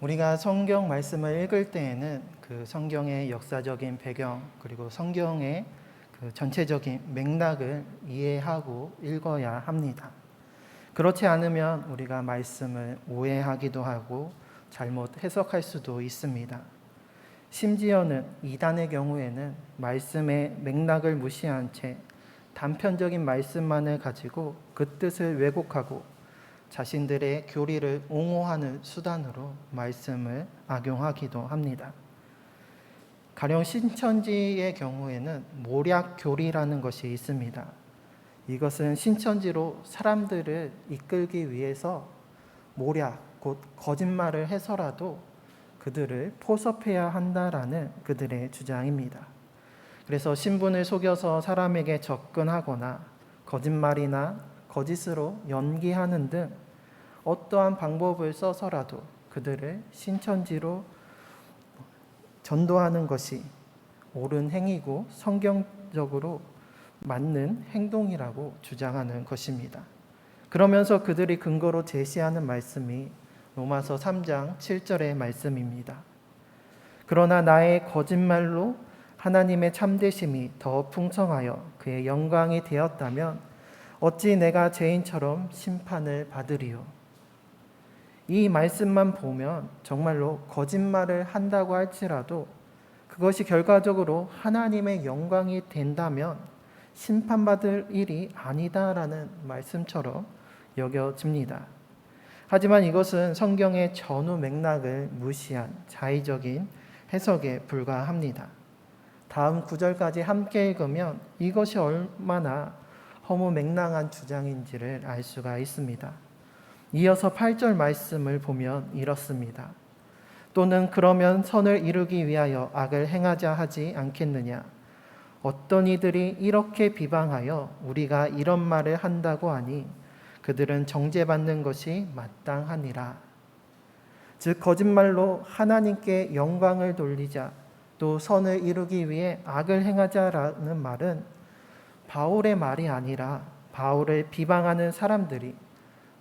우리가 성경 말씀을 읽을 때에는 그 성경의 역사적인 배경 그리고 성경의 그 전체적인 맥락을 이해하고 읽어야 합니다. 그렇지 않으면 우리가 말씀을 오해하기도 하고 잘못 해석할 수도 있습니다. 심지어는 이단의 경우에는 말씀의 맥락을 무시한 채 단편적인 말씀만을 가지고 그 뜻을 왜곡하고 자신들의 교리를 옹호하는 수단으로 말씀을 악용하기도 합니다. 가령 신천지의 경우에는 모략 교리라는 것이 있습니다. 이것은 신천지로 사람들을 이끌기 위해서 모략, 곧 거짓말을 해서라도 그들을 포섭해야 한다라는 그들의 주장입니다. 그래서 신분을 속여서 사람에게 접근하거나 거짓말이나 거짓으로 연기하는 등 어떠한 방법을 써서라도 그들을 신천지로 전도하는 것이 옳은 행위고 성경적으로 맞는 행동이라고 주장하는 것입니다. 그러면서 그들이 근거로 제시하는 말씀이 로마서 3장 7절의 말씀입니다. 그러나 나의 거짓말로 하나님의 참되심이 더 풍성하여 그의 영광이 되었다면 어찌 내가 죄인처럼 심판을 받으리요. 이 말씀만 보면 정말로 거짓말을 한다고 할지라도 그것이 결과적으로 하나님의 영광이 된다면 심판받을 일이 아니다라는 말씀처럼 여겨집니다. 하지만 이것은 성경의 전후 맥락을 무시한 자의적인 해석에 불과합니다. 다음 구절까지 함께 읽으면 이것이 얼마나 허무 맹랑한 주장인지를 알 수가 있습니다. 이어서 8절 말씀을 보면 이렇습니다. 또는 그러면 선을 이루기 위하여 악을 행하자 하지 않겠느냐? 어떤 이들이 이렇게 비방하여 우리가 이런 말을 한다고 하니 그들은 정죄받는 것이 마땅하니라. 즉 거짓말로 하나님께 영광을 돌리자 또 선을 이루기 위해 악을 행하자라는 말은 바울의 말이 아니라 바울을 비방하는 사람들이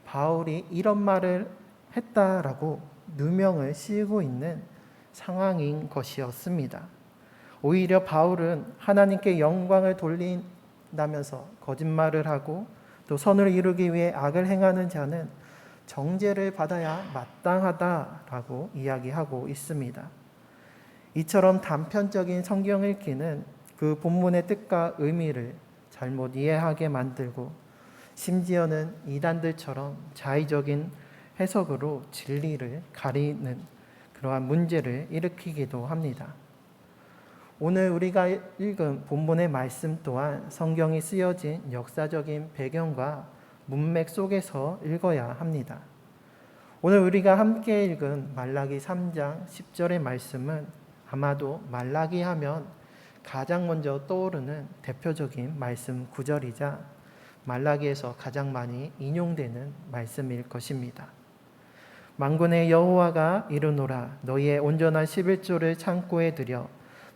바울이 이런 말을 했다라고 누명을 씌우고 있는 상황인 것이었습니다. 오히려 바울은 하나님께 영광을 돌린다면서 거짓말을 하고 또 선을 이루기 위해 악을 행하는 자는 정죄를 받아야 마땅하다라고 이야기하고 있습니다. 이처럼 단편적인 성경 읽기는 그 본문의 뜻과 의미를 잘못 이해하게 만들고 심지어는 이단들처럼 자의적인 해석으로 진리를 가리는 그러한 문제를 일으키기도 합니다. 오늘 우리가 읽은 본문의 말씀 또한 성경이 쓰여진 역사적인 배경과 문맥 속에서 읽어야 합니다. 오늘 우리가 함께 읽은 말라기 3장 10절의 말씀은 아마도 말라기 하면 가장 먼저 떠오르는 대표적인 말씀 구절이자 말라기에서 가장 많이 인용되는 말씀일 것입니다. 만군의 여호와가 이르노라 너희의 온전한 11조를 창고에 들여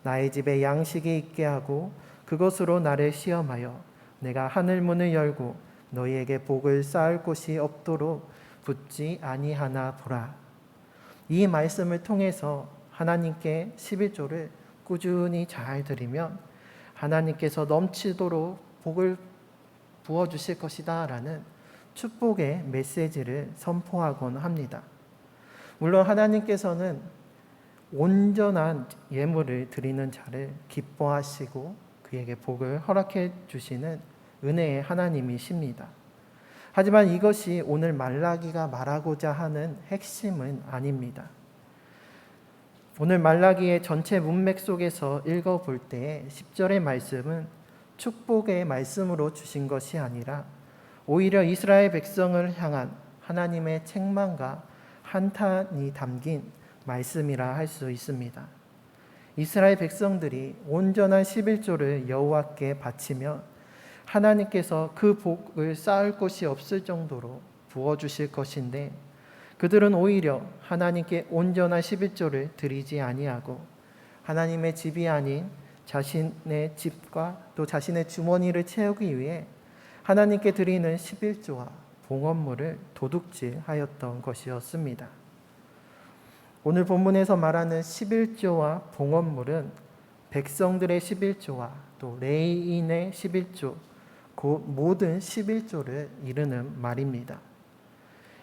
나의 집에 양식이 있게 하고 그것으로 나를 시험하여 내가 하늘 문을 열고 너희에게 복을 쌓을 곳이 없도록 붙지 아니하나 보라. 이 말씀을 통해서 하나님께 11조를 꾸준히 잘 드리면 하나님께서 넘치도록 복을 부어 주실 것이다라는 축복의 메시지를 선포하곤 합니다. 물론 하나님께서는 온전한 예물을 드리는 자를 기뻐하시고 그에게 복을 허락해 주시는 은혜의 하나님이십니다. 하지만 이것이 오늘 말라기가 말하고자 하는 핵심은 아닙니다. 오늘 말라기의 전체 문맥 속에서 읽어볼 때 10절의 말씀은 축복의 말씀으로 주신 것이 아니라 오히려 이스라엘 백성을 향한 하나님의 책망과 한탄이 담긴 말씀이라 할 수 있습니다. 이스라엘 백성들이 온전한 11조를 여호와께 바치며 하나님께서 그 복을 쌓을 곳이 없을 정도로 부어 주실 것인데 그들은 오히려 하나님께 온전한 11조를 드리지 아니하고 하나님의 집이 아닌 자신의 집과 또 자신의 주머니를 채우기 위해 하나님께 드리는 11조와 봉헌물을 도둑질하였던 것이었습니다. 오늘 본문에서 말하는 11조와 봉헌물은 백성들의 11조와 또 레이인의 11조, 그 모든 11조를 이르는 말입니다.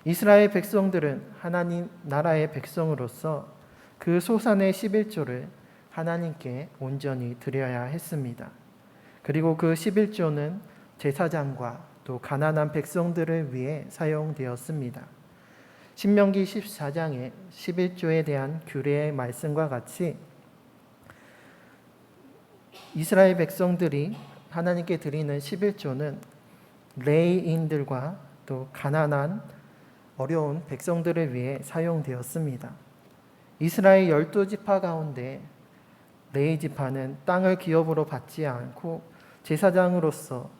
이스라엘 백성들은 하나님 나라의 백성으로서 그 소산의 11조를 하나님께 온전히 드려야 했습니다. 그리고 그 11조는 제사장과 또 가난한 백성들을 위해 사용되었습니다. 신명기 14장의 11조에 대한 규례의 말씀과 같이 이스라엘 백성들이 하나님께 드리는 11조는 레이인들과 또 가난한 어려운 백성들을 위해 사용되었습니다. 이스라엘 열두 지파 가운데 레이 지파는 땅을 기업으로 받지 않고 제사장으로서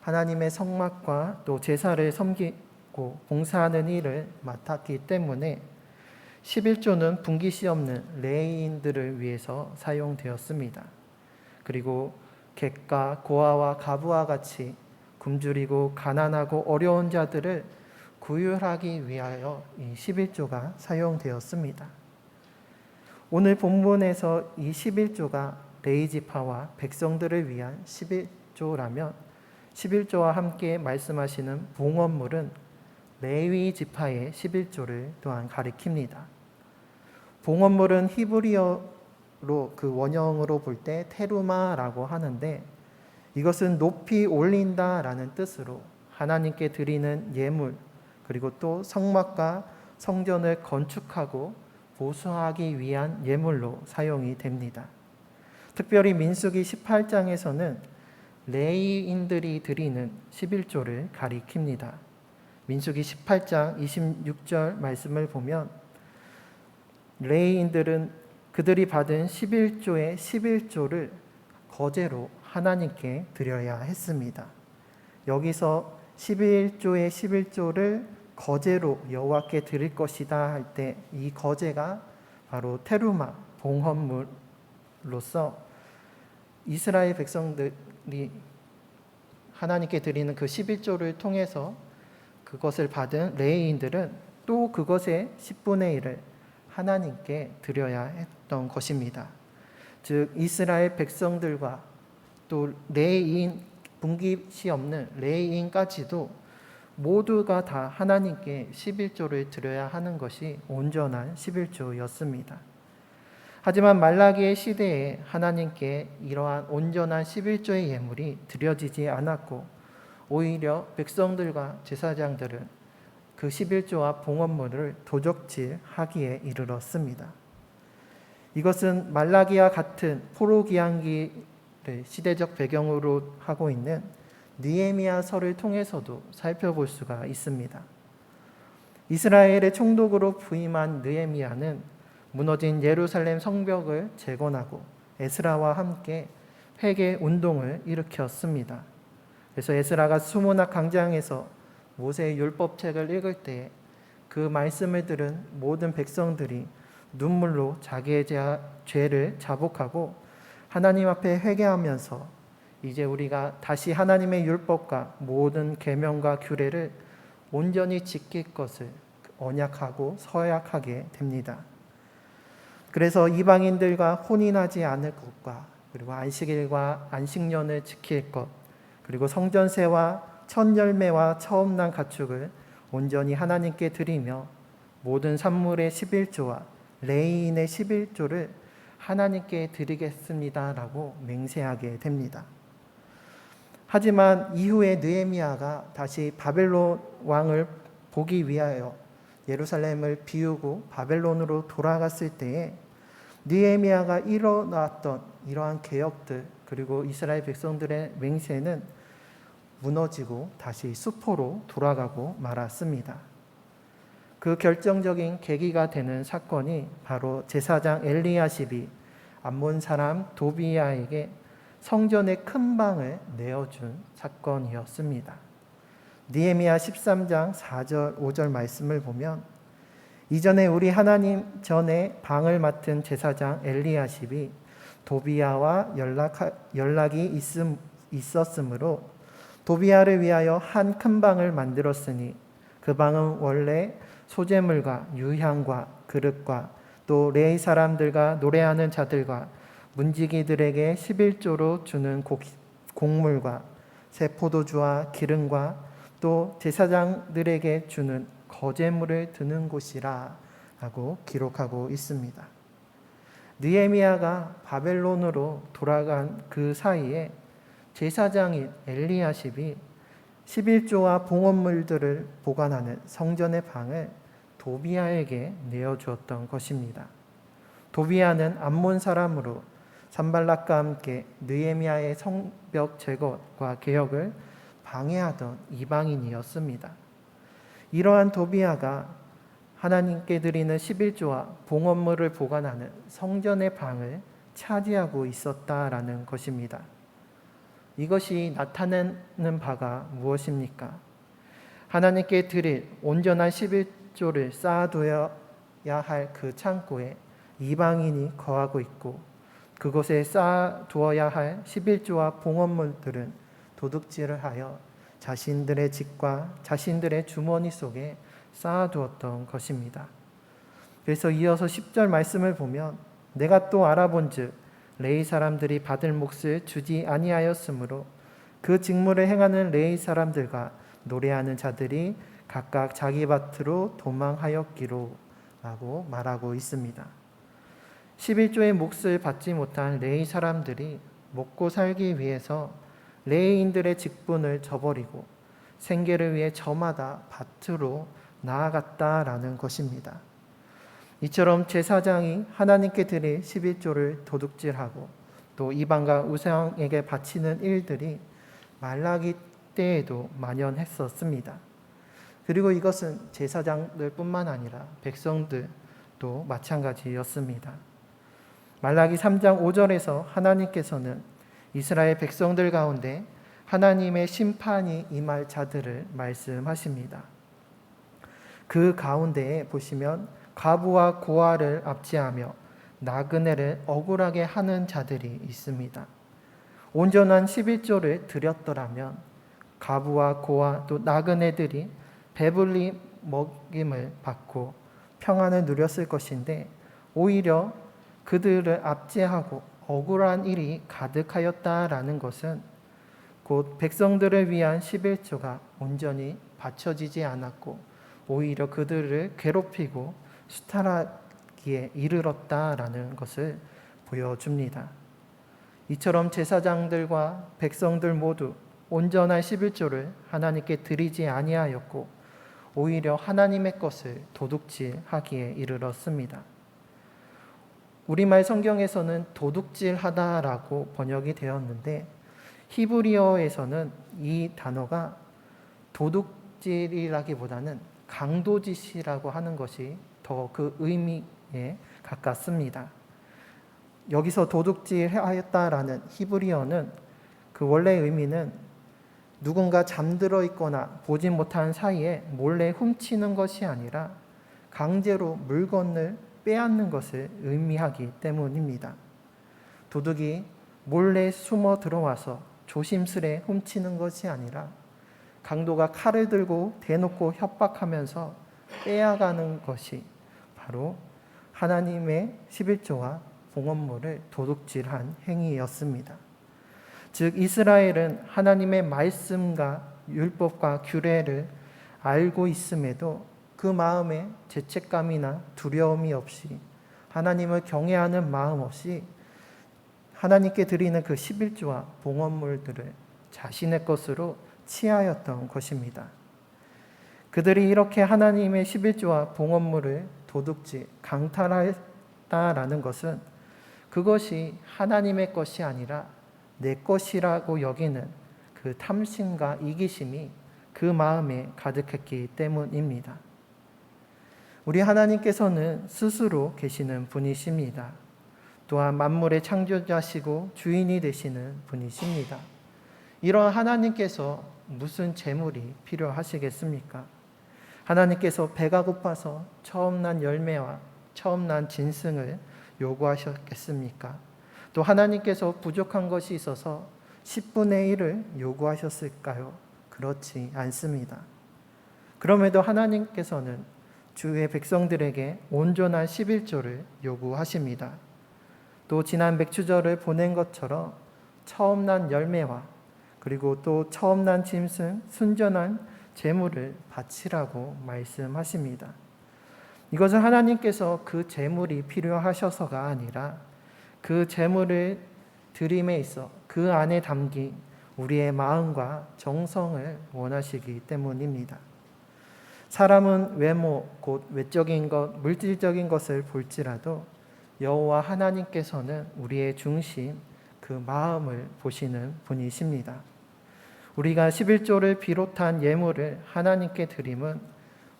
하나님의 성막과 또 제사를 섬기고 봉사하는 일을 맡았기 때문에 11조는 분기시 없는 레이인들을 위해서 사용되었습니다. 그리고 객과 고아와 가부와 같이 굶주리고 가난하고 어려운 자들을 구휼하기 위하여 이 11조가 사용되었습니다. 오늘 본문에서 이 11조가 레이지파와 백성들을 위한 11조라면 11조와 함께 말씀하시는 봉헌물은 레위 지파의 11조를 또한 가리킵니다. 봉헌물은 히브리어로 그 원형으로 볼 때 테루마라고 하는데 이것은 높이 올린다라는 뜻으로 하나님께 드리는 예물 그리고 또 성막과 성전을 건축하고 보수하기 위한 예물로 사용이 됩니다. 특별히 민수기 18장에서는 레이인들이 드리는 11조를 가리킵니다. 민수기 18장 26절 말씀을 보면 레이인들은 그들이 받은 11조의 11조를 거제로 하나님께 드려야 했습니다. 여기서 11조의 11조를 거제로 여호와께 드릴 것이다 할 때 이 거제가 바로 테루마 봉헌물로서 이스라엘 백성들이 하나님께 드리는 그 11조를 통해서 그것을 받은 레이인들은 또 그것의 10분의 1을 하나님께 드려야 했던 것입니다. 즉 이스라엘 백성들과 또 레이인 분깃이 없는 레이인까지도 모두가 다 하나님께 11조를 드려야 하는 것이 온전한 11조였습니다. 하지만 말라기의 시대에 하나님께 이러한 온전한 11조의 예물이 드려지지 않았고 오히려 백성들과 제사장들은 그 11조와 봉헌물을 도적질하기에 이르렀습니다. 이것은 말라기와 같은 포로기한기를 시대적 배경으로 하고 있는 니에미아서를 통해서도 살펴볼 수가 있습니다. 이스라엘의 총독으로 부임한 느헤미야는 무너진 예루살렘 성벽을 재건하고 에스라와 함께 회개 운동을 일으켰습니다. 그래서 에스라가 수문학 강장에서 모세의 율법책을 읽을 때 그 말씀을 들은 모든 백성들이 눈물로 자기의 죄를 자복하고 하나님 앞에 회개하면서 이제 우리가 다시 하나님의 율법과 모든 계명과 규례를 온전히 지킬 것을 언약하고 서약하게 됩니다. 그래서 이방인들과 혼인하지 않을 것과 그리고 안식일과 안식년을 지킬 것 그리고 성전세와 첫 열매와 처음 난 가축을 온전히 하나님께 드리며 모든 산물의 11조와 레이인의 11조를 하나님께 드리겠습니다라고 맹세하게 됩니다. 하지만 이후에 느헤미야가 다시 바벨론 왕을 보기 위하여 예루살렘을 비우고 바벨론으로 돌아갔을 때에 느헤미야가 일어났던 이러한 개혁들 그리고 이스라엘 백성들의 맹세는 무너지고 다시 수포로 돌아가고 말았습니다. 그 결정적인 계기가 되는 사건이 바로 제사장 엘리야십이 암몬 사람 도비야에게 성전의 큰 방을 내어준 사건이었습니다. 니에미야 13장 4절 5절 말씀을 보면 이전에 우리 하나님 전에 방을 맡은 제사장 엘리야십이 도비야와 연락, 연락이 있음, 있었으므로 도비야를 위하여 한 큰 방을 만들었으니 그 방은 원래 소재물과 유향과 그릇과 또 레이 사람들과 노래하는 자들과 문지기들에게 11조로 주는 곡, 곡물과 새 포도주와 기름과 또 제사장들에게 주는 거제물을 드는 곳이라 하고 기록하고 있습니다. 느헤미야가 바벨론으로 돌아간 그 사이에 제사장인 엘리야십이 11조와 봉헌물들을 보관하는 성전의 방을 도비아에게 내어주었던 것입니다. 도비아는 암몬 사람으로 산발락과 함께 느헤미야의 성벽 제거과 개혁을 방해하던 이방인이었습니다. 이러한 도비아가 하나님께 드리는 11조와 봉헌물을 보관하는 성전의 방을 차지하고 있었다라는 것입니다. 이것이 나타내는 바가 무엇입니까? 하나님께 드릴 온전한 11 조를 쌓아둬야 할 그 창고에 이방인이 거하고 있고 그곳에 쌓아두어야 할 11조와 봉헌물들은 도둑질을 하여 자신들의 집과 자신들의 주머니 속에 쌓아두었던 것입니다. 그래서 이어서 10절 말씀을 보면 내가 또 알아본즉 레이 사람들이 받을 몫을 주지 아니하였으므로 그 직무를 행하는 레이 사람들과 노래하는 자들이 각각 자기 밭으로 도망하였기로 라고 말하고 있습니다. 11조의 몫을 받지 못한 레이 사람들이 먹고 살기 위해서 레이인들의 직분을 저버리고 생계를 위해 저마다 밭으로 나아갔다라는 것입니다. 이처럼 제사장이 하나님께 드릴 11조를 도둑질하고 또 이방과 우상에게 바치는 일들이 말라기 때에도 만연했었습니다. 그리고 이것은 제사장들 뿐만 아니라 백성들도 마찬가지였습니다. 말라기 3장 5절에서 하나님께서는 이스라엘 백성들 가운데 하나님의 심판이 임할 자들을 말씀하십니다. 그 가운데에 보시면 과부와 고아를 압제하며 나그네를 억울하게 하는 자들이 있습니다. 온전한 11조를 드렸더라면 과부와 고아 또 나그네들이 배불리 먹임을 받고 평안을 누렸을 것인데 오히려 그들을 압제하고 억울한 일이 가득하였다라는 것은 곧 백성들을 위한 11조가 온전히 바쳐지지 않았고 오히려 그들을 괴롭히고 수탈하기에 이르렀다라는 것을 보여줍니다. 이처럼 제사장들과 백성들 모두 온전한 11조를 하나님께 드리지 아니하였고 오히려 하나님의 것을 도둑질하기에 이르렀습니다. 우리말 성경에서는 도둑질하다라고 번역이 되었는데 히브리어에서는 이 단어가 도둑질이라기보다는 강도짓이라고 하는 것이 더 그 의미에 가깝습니다. 여기서 도둑질하였다라는 히브리어는 그 원래 의미는 누군가 잠들어 있거나 보지 못한 사이에 몰래 훔치는 것이 아니라 강제로 물건을 빼앗는 것을 의미하기 때문입니다. 도둑이 몰래 숨어 들어와서 조심스레 훔치는 것이 아니라 강도가 칼을 들고 대놓고 협박하면서 빼앗가는 것이 바로 하나님의 11조와 봉헌물을 도둑질한 행위였습니다. 즉 이스라엘은 하나님의 말씀과 율법과 규례를 알고 있음에도 그 마음에 죄책감이나 두려움이 없이 하나님을 경외하는 마음 없이 하나님께 드리는 그 11조와 봉헌물들을 자신의 것으로 취하였던 것입니다. 그들이 이렇게 하나님의 11조와 봉헌물을 도둑질, 강탈했다라는 것은 그것이 하나님의 것이 아니라 내 것이라고 여기는 그 탐심과 이기심이 그 마음에 가득했기 때문입니다. 우리 하나님께서는 스스로 계시는 분이십니다. 또한 만물의 창조자시고 주인이 되시는 분이십니다. 이런 하나님께서 무슨 재물이 필요하시겠습니까? 하나님께서 배가 고파서 처음 난 열매와 처음 난 진승을 요구하셨겠습니까? 또 하나님께서 부족한 것이 있어서 10분의 1을 요구하셨을까요? 그렇지 않습니다. 그럼에도 하나님께서는 주의 백성들에게 온전한 11조를 요구하십니다. 또 지난 맥주절을 보낸 것처럼 처음 난 열매와 그리고 또 처음 난 짐승 순전한 제물을 바치라고 말씀하십니다. 이것은 하나님께서 그 제물이 필요하셔서가 아니라 그 제물을 드림에 있어 그 안에 담긴 우리의 마음과 정성을 원하시기 때문입니다. 사람은 외모, 곧 외적인 것, 물질적인 것을 볼지라도 여호와 하나님께서는 우리의 중심, 그 마음을 보시는 분이십니다. 우리가 11조를 비롯한 예물을 하나님께 드림은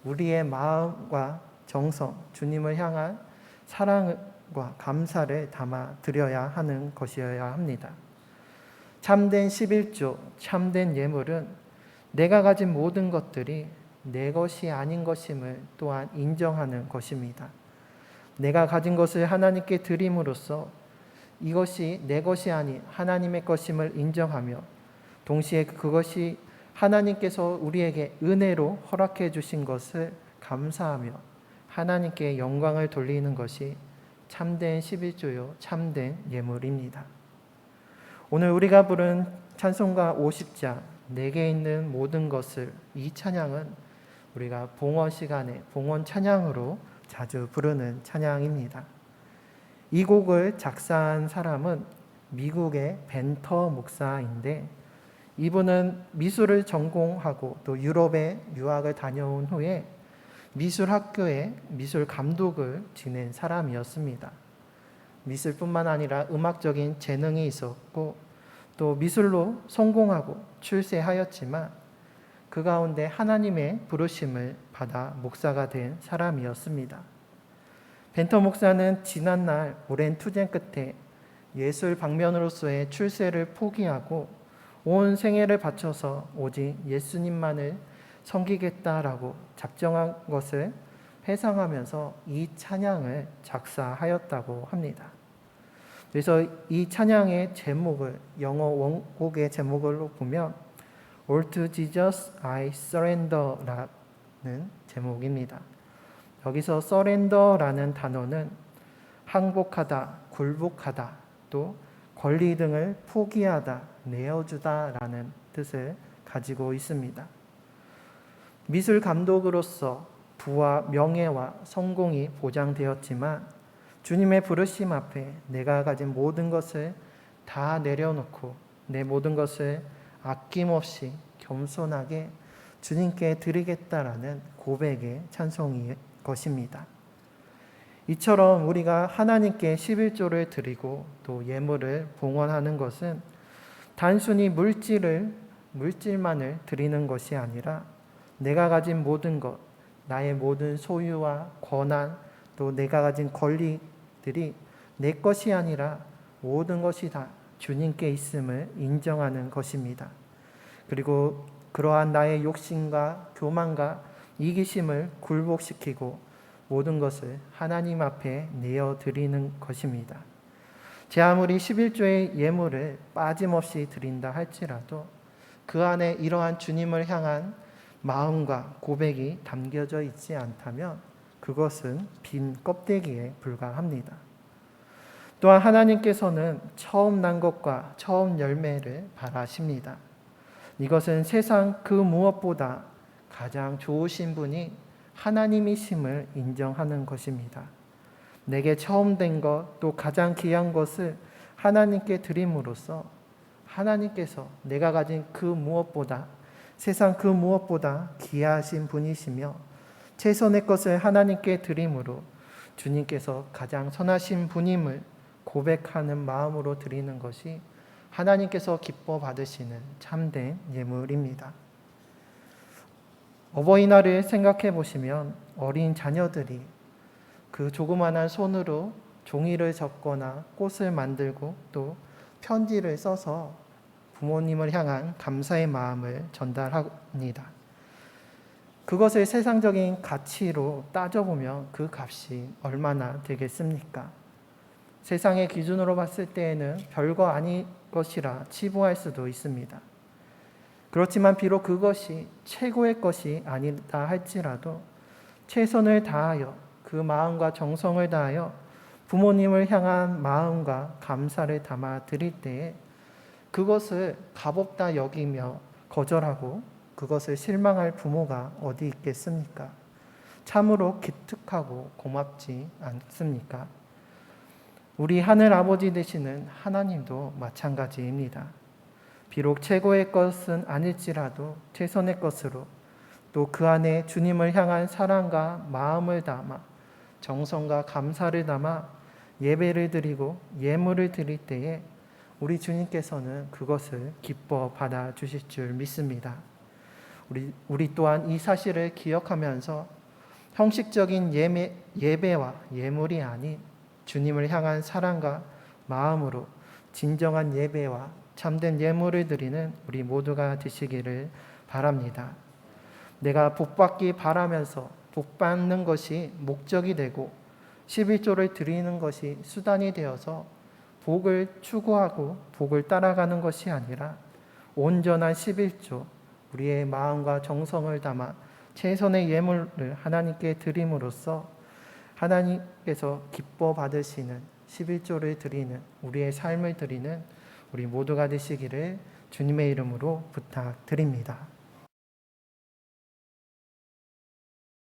우리의 마음과 정성, 주님을 향한 사랑 과 감사를 담아 드려야 하는 것이어야 합니다. 참된 11조, 참된 예물은 내가 가진 모든 것들이 내 것이 아닌 것임을 또한 인정하는 것입니다. 내가 가진 것을 하나님께 드림으로써 이것이 내 것이 아닌 하나님의 것임을 인정하며 동시에 그것이 하나님께서 우리에게 은혜로 허락해 주신 것을 감사하며 하나님께 영광을 돌리는 것이 참된 11조요 참된 예물입니다. 오늘 우리가 부른 찬송가 50장 내게 있는 모든 것을 이 찬양은 우리가 봉헌 시간에 봉헌 찬양으로 자주 부르는 찬양입니다. 이 곡을 작사한 사람은 미국의 벤터 목사인데 이분은 미술을 전공하고 또 유럽에 유학을 다녀온 후에 미술 학교에 미술 감독을 지낸 사람이었습니다. 미술뿐만 아니라 음악적인 재능이 있었고 또 미술로 성공하고 출세하였지만 그 가운데 하나님의 부르심을 받아 목사가 된 사람이었습니다. 벤터 목사는 지난날 오랜 투쟁 끝에 예술 방면으로서의 출세를 포기하고 온 생애를 바쳐서 오직 예수님만을 섬기겠다라고 작정한 것을 회상하면서 이 찬양을 작사하였다고 합니다. 그래서 이 찬양의 제목을 영어 원곡의 제목으로 보면 All to Jesus I Surrender라는 제목입니다. 여기서 surrender라는 단어는 항복하다, 굴복하다, 또 권리 등을 포기하다, 내어주다라는 뜻을 가지고 있습니다. 미술 감독으로서 부와 명예와 성공이 보장되었지만 주님의 부르심 앞에 내가 가진 모든 것을 다 내려놓고 내 모든 것을 아낌없이 겸손하게 주님께 드리겠다라는 고백의 찬송이 것입니다. 이처럼 우리가 하나님께 11조를 드리고 또 예물을 봉헌하는 것은 단순히 물질을 물질만을 드리는 것이 아니라 내가 가진 모든 것, 나의 모든 소유와 권한, 또 내가 가진 권리들이 내 것이 아니라 모든 것이 다 주님께 있음을 인정하는 것입니다. 그리고 그러한 나의 욕심과 교만과 이기심을 굴복시키고 모든 것을 하나님 앞에 내어 드리는 것입니다. 제 아무리 11조의 예물을 빠짐없이 드린다 할지라도 그 안에 이러한 주님을 향한 마음과 고백이 담겨져 있지 않다면 그것은 빈 껍데기에 불과합니다. 또한 하나님께서는 처음 난 것과 처음 열매를 바라십니다. 이것은 세상 그 무엇보다 가장 좋으신 분이 하나님이심을 인정하는 것입니다. 내게 처음 된 것, 또 가장 귀한 것을 하나님께 드림으로써 하나님께서 내가 가진 그 무엇보다 세상 그 무엇보다 귀하신 분이시며 최선의 것을 하나님께 드림으로 주님께서 가장 선하신 분임을 고백하는 마음으로 드리는 것이 하나님께서 기뻐 받으시는 참된 예물입니다. 어버이날을 생각해 보시면 어린 자녀들이 그 조그만한 손으로 종이를 접거나 꽃을 만들고 또 편지를 써서 부모님을 향한 감사의 마음을 전달합니다. 그것을 세상적인 가치로 따져보면 그 값이 얼마나 되겠습니까? 세상의 기준으로 봤을 때에는 별거 아닌 것이라 치부할 수도 있습니다. 그렇지만 비록 그것이 최고의 것이 아니다 할지라도 최선을 다하여 그 마음과 정성을 다하여 부모님을 향한 마음과 감사를 담아 드릴 때에 그것을 값없다 여기며 거절하고 그것을 실망할 부모가 어디 있겠습니까? 참으로 기특하고 고맙지 않습니까? 우리 하늘 아버지 되시는 하나님도 마찬가지입니다. 비록 최고의 것은 아닐지라도 최선의 것으로 또 그 안에 주님을 향한 사랑과 마음을 담아 정성과 감사를 담아 예배를 드리고 예물을 드릴 때에 우리 주님께서는 그것을 기뻐 받아 주실 줄 믿습니다. 우리 우리 또한 이 사실을 기억하면서 형식적인 예배, 예배와 예물이 아닌 주님을 향한 사랑과 마음으로 진정한 예배와 참된 예물을 드리는 우리 모두가 되시기를 바랍니다. 내가 복받기 바라면서 복받는 것이 목적이 되고 11조를 드리는 것이 수단이 되어서 복을 추구하고 복을 따라가는 것이 아니라 온전한 11조 우리의 마음과 정성을 담아 최선의 예물을 하나님께 드림으로써 하나님께서 기뻐 받으시는 11조를 드리는 우리의 삶을 드리는 우리 모두가 되시기를 주님의 이름으로 부탁드립니다.